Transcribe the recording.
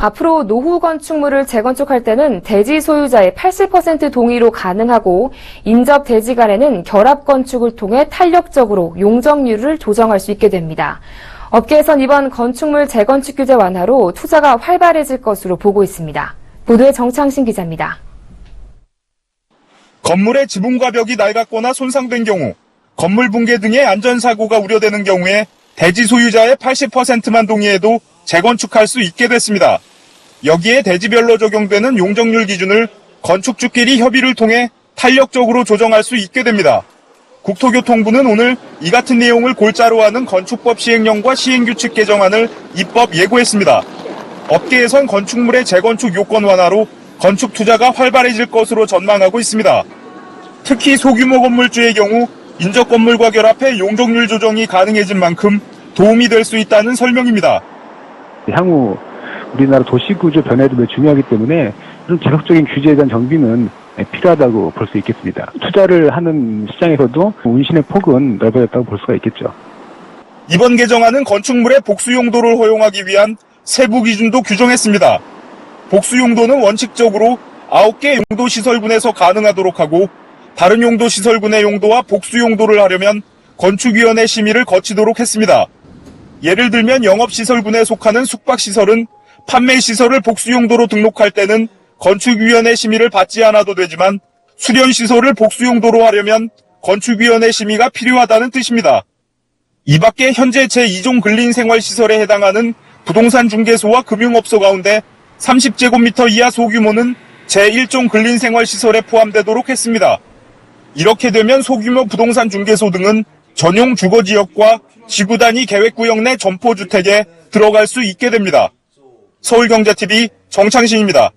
앞으로 노후 건축물을 재건축할 때는 대지 소유자의 80% 동의로 가능하고 인접 대지 간에는 결합 건축을 통해 탄력적으로 용적률을 조정할 수 있게 됩니다. 업계에선 이번 건축물 재건축 규제 완화로 투자가 활발해질 것으로 보고 있습니다. 보도에 정창신 기자입니다. 건물의 지붕과 벽이 낡았거나 손상된 경우, 건물 붕괴 등의 안전사고가 우려되는 경우에 대지 소유자의 80%만 동의해도 재건축할 수 있게 됐습니다. 여기에 대지별로 적용되는 용적률 기준을 건축주끼리 협의를 통해 탄력적으로 조정할 수 있게 됩니다. 국토교통부는 오늘 이 같은 내용을 골자로 하는 건축법 시행령과 시행규칙 개정안을 입법 예고했습니다. 업계에선 건축물의 재건축 요건 완화로 건축 투자가 활발해질 것으로 전망하고 있습니다. 특히 소규모 건물주의 경우 인접 건물과 결합해 용적률 조정이 가능해진 만큼 도움이 될 수 있다는 설명입니다. 향후 우리나라 도시 구조 변화에도 매우 중요하기 때문에 이런 지속적인 규제에 대한 정비는 필요하다고 볼 수 있겠습니다. 투자를 하는 시장에서도 운신의 폭은 넓어졌다고 볼 수가 있겠죠. 이번 개정안은 건축물의 복수 용도를 허용하기 위한 세부 기준도 규정했습니다. 복수 용도는 원칙적으로 9개 용도 시설군에서 가능하도록 하고 다른 용도 시설군의 용도와 복수 용도를 하려면 건축위원회 심의를 거치도록 했습니다. 예를 들면 영업시설군에 속하는 숙박시설은 판매 시설을 복수 용도로 등록할 때는 건축위원회 심의를 받지 않아도 되지만 수련 시설을 복수 용도로 하려면 건축위원회 심의가 필요하다는 뜻입니다. 이 밖에 현재 제2종 근린생활시설에 해당하는 부동산 중개소와 금융업소 가운데 30제곱미터 이하 소규모는 제1종 근린생활시설에 포함되도록 했습니다. 이렇게 되면 소규모 부동산 중개소 등은 전용 주거지역과 지구 단위 계획구역 내 점포주택에 들어갈 수 있게 됩니다. 서울경제TV 정창신입니다.